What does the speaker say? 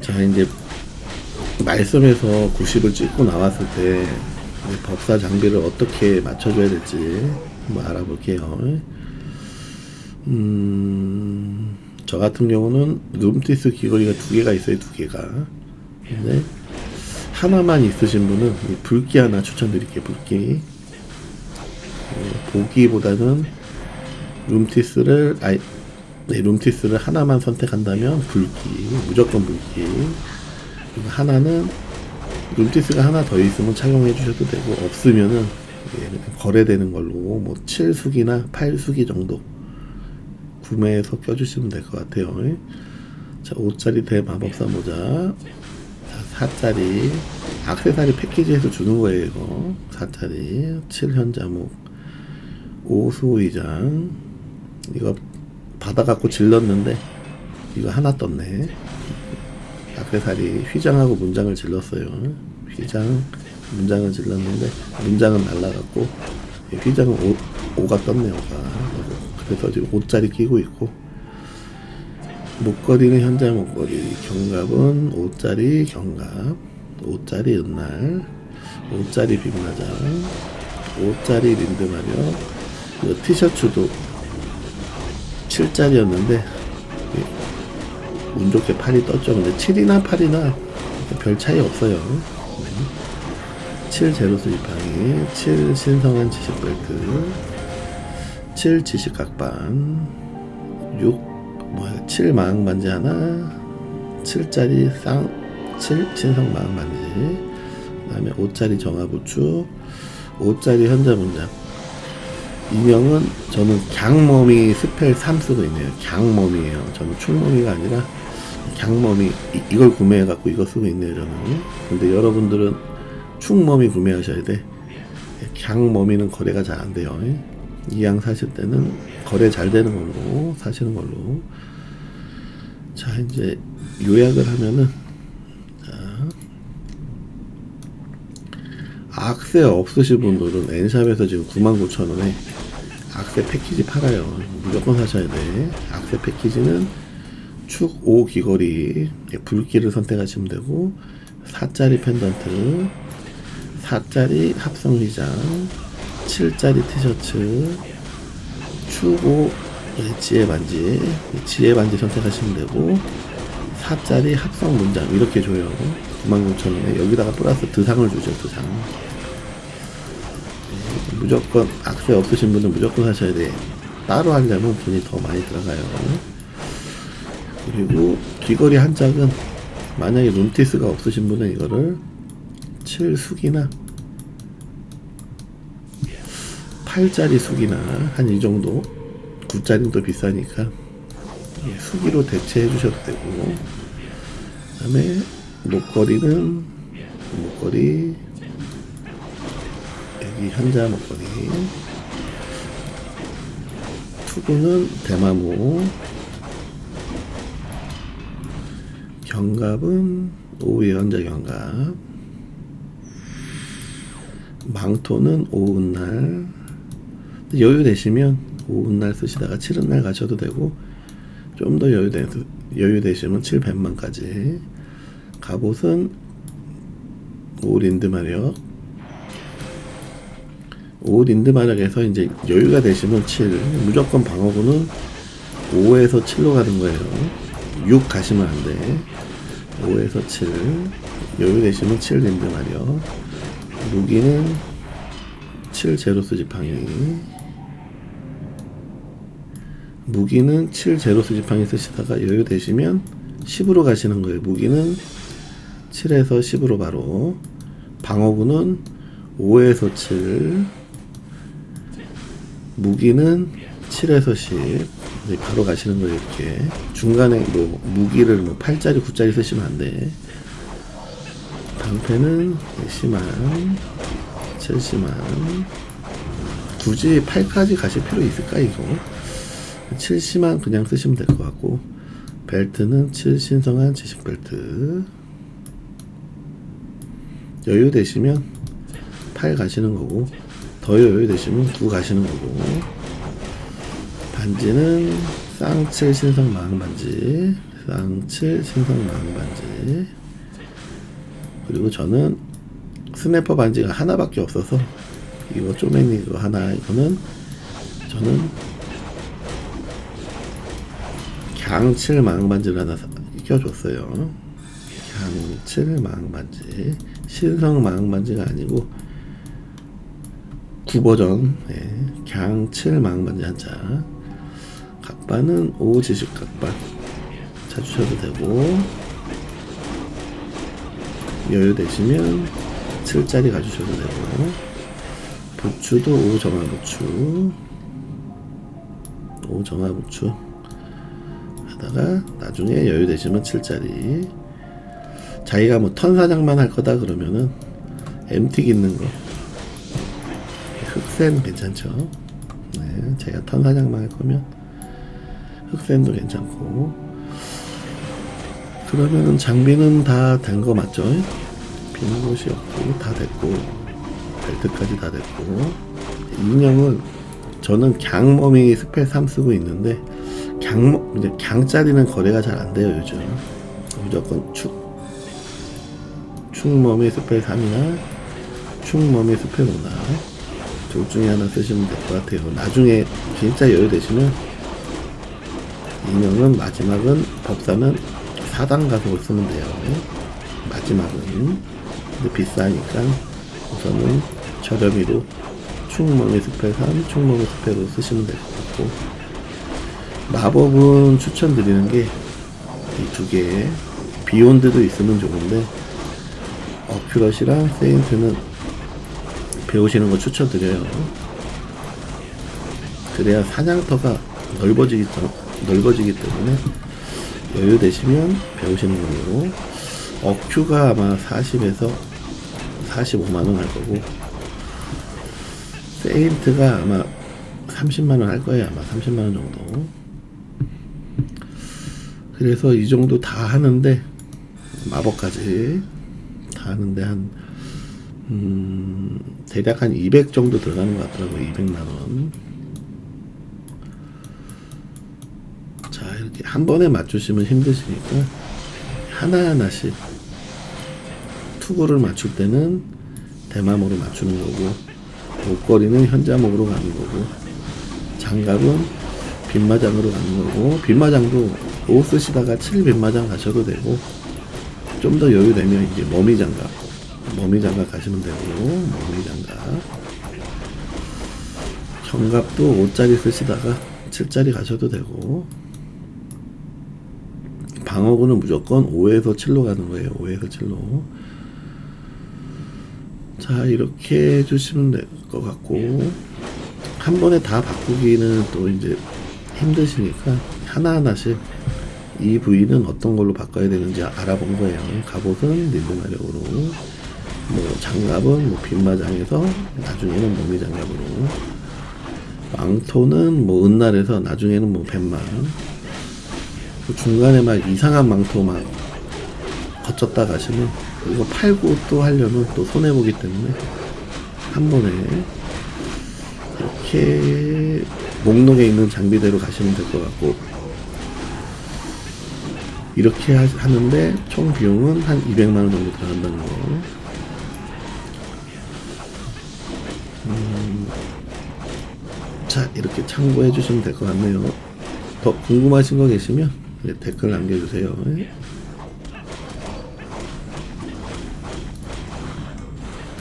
자 이제 말씀에서 90을 찍고 나왔을 때 법사 장비를 어떻게 맞춰줘야 될지 한번 알아볼게요. 음, 저 같은 경우는 룸티스 귀걸이가 두 개가 있어요, 두 개가. 근데 하나만 있으신 분은 이 붉기 하나 추천드릴게요, 붉기. 예, 보기보다는 룸티스를 아이 네, 룸티스를 하나만 선택한다면 붉기 무조건 붉기. 그리고 하나는 룸티스가 하나 더 있으면 착용해 주셔도 되고 없으면은 예, 거래되는 걸로 뭐 7숙이나 8숙이 정도 구매해서 껴주시면 될 것 같아요. 예. 자 5짜리 대마법사 모자. 자 4짜리. 악세사리 패키지에서 주는 거예요 이거. 4짜리. 7현자목. 5수의장. 이거 받아갖고 질렀는데 이거 하나 떴네. 악세사리 휘장하고 문장을 질렀어요. 휘장 문장을 질렀는데 문장은 날라갔고 이 휘장은 오, 오가 떴네 오가. 그래서 지금 5짜리 끼고 있고. 목걸이는 현자 목걸이. 경갑은 5짜리 경갑. 5짜리 은날. 5짜리 빅마장. 5짜리 린드마력 이 티셔츠도 7짜리였는데 운 좋게 8이 떴죠. 근데 7이나 8이나 별 차이 없어요. 7 제로 수입하기, 7 신성한 지식 벨트, 7 지식각반, 6 뭐야 7 마항반지 하나, 7짜리 쌍, 7 신성 마항반지, 그 다음에 5짜리 정화부추, 5짜리 현자 문장. 이명은 저는 강머미 스펠 3 쓰고 있네요. 강머미예요. 저는 충머미가 아니라 강머미 이- 이 걸 구매해 갖고 이거 쓰고 있네요. 저는. 근데 여러분들은 충머미 구매하셔야 돼. 강머미는 거래가 잘 안 돼요. 이 양 사실 때는 거래 잘 되는 걸로 사시는 걸로. 자 이제 요약을 하면은 악세 없으신 분들은 엔샵에서 지금 99,000원에 악세 패키지 팔아요. 무조건 사셔야 돼. 악세 패키지는 축 5 귀걸이, 예, 붉기를 선택하시면 되고, 4짜리 펜던트, 4짜리 합성 휘장, 7짜리 티셔츠, 축5 예, 지혜 반지, 지혜 반지 선택하시면 되고, 4짜리 합성 문장 이렇게 줘요. 99,000원에 여기다가 플러스 드상을 주죠, 드상. 무조건 악세 없으신 분은 무조건 사셔야 돼. 따로 하려면 돈이 더 많이 들어가요. 그리고 귀걸이 한 짝은 만약에 룸티스가 없으신 분은 이거를 7숙이나 8짜리 숙이나 한 이 정도 9짜리는 더 비싸니까 예, 수기로 대체해 주셔도 되고 그 다음에 목걸이는 목걸이 여기 현자 목걸이 투구는 대마모 경갑은 오후의 현자 경갑 망토는 오은날. 여유 되시면 오은날 쓰시다가 칠은날 가셔도 되고 좀 더 여유 되 여유 되시면 7 0만까지 갑옷은 오 린드 마력 오 린드 마력에서 이제 여유가 되시면 7 무조건 방어구는 5에서 7로 가는 거예요. 6 가시면 안돼. 5에서 7 여유 되시면 7 린드 마력 무기는 7 제로스 지팡이. 무기는 7 제로스 지팡이 쓰시다가 여유 되시면 10으로 가시는 거예요. 무기는 7에서 10으로 바로 방어구는 5에서 7 무기는 7에서 10 이제 바로 가시는 거예요 이렇게. 중간에 뭐 무기를 뭐 8짜리 9짜리 쓰시면 안돼. 방패는 10만 70만. 굳이 8까지 가실 필요 있을까 이거? 70만 그냥 쓰시면 될 것 같고 벨트는 7 신성한 지식 벨트 여유 되시면 8 가시는 거고 더 여유 되시면 9 가시는 거고. 반지는 쌍칠 신성 마항 반지 쌍칠 신성 망반지. 그리고 저는 스냅퍼 반지가 하나밖에 없어서 이거 쪼매니 이거 하나 이거는 저는 강칠 망반지를 하나 사- 껴줬어요 강칠 망반지 신성 망반지가 아니고 구버전 네. 강칠 망반지 한자. 각반은 오지식 각반. 찾으셔도 되고. 여유 되시면 7짜리 가주셔도 되고. 부추도 5정화 부추. 5정화 부추. 하다가 나중에 여유 되시면 7짜리 자기가 뭐 턴사장만 할 거다 그러면은 MT 있는 거. 흑센 괜찮죠? 네, 제가 턴사장만 할 거면 흑센도 괜찮고. 그러면은 장비는 다 된 거 맞죠? 빈 곳이 없고 다 됐고 벨트까지 다 됐고. 인형은 저는 강머미 스펠 3 쓰고 있는데 강 이제 강짜리는 거래가 잘 안 돼요 요즘. 무조건 축 축머미 스펠 3이나 축머미 스펠 5나 둘 중에 하나 쓰시면 될 것 같아요 나중에 진짜 여유 되시면 인형은 마지막은 법사는 4단 가속을 쓰면 돼요. 마지막은. 근데 비싸니까 우선은 저렴이로 충멍의 스펠 3, 충멍의 스펠로 쓰시면 될 것 같고 마법은 추천드리는 게 이 두 개. 비욘드도 있으면 좋은데 어 큐럿이랑 세인트는 배우시는 거 추천드려요. 그래야 사냥터가 넓어지기, 넓어지기 때문에 여유 되시면 배우시는 걸로. 어큐가 아마 40에서 45만원 할 거고 세인트가 아마 30만원 할 거예요 아마 30만원 정도. 그래서 이 정도 다 하는데 마법까지. 다 하는데 한 음, 대략 한 200 정도 들어가는 것 같더라고요 200만 원. 자 이렇게 한 번에 맞추시면 힘드시니까 하나하나씩 투구를 맞출 때는 대마모로 맞추는 거고 목걸이는 현자목으로 가는 거고 장갑은 빗마장으로 가는 거고 빗마장도 5 쓰시다가 7 빗마장 가셔도 되고 좀 더 여유 되면 이제 머미 장갑 머미 장갑 가시면 되고 머미 장갑 견갑도 5짜리 쓰시다가 7짜리 가셔도 되고 방어구는 무조건 5에서 7로 가는 거예요. 5에서 7로. 자, 이렇게 해주시면 될 것 같고, 한 번에 다 바꾸기는 또 이제 힘드시니까 하나하나씩 이 부위는 어떤 걸로 바꿔야 되는지 알아본 거예요. 갑옷은 닌드마력으로, 뭐 장갑은 뭐 빈마장에서 나중에는 몸이 장갑으로, 망토는 뭐 은날에서 나중에는 뭐 뱀만, 그 중간에 막 이상한 망토 막 거쳤다 가시면 이거 팔고 또 하려면 또 손해 보기 때문에 한 번에 이렇게 목록에 있는 장비대로 가시면 될 것 같고 이렇게 하, 하는데 총 비용은 한 200만 원 정도 들어간다는 거. 음, 자 이렇게 참고해 주시면 될 것 같네요. 더 궁금하신 거 계시면 네, 댓글 남겨주세요.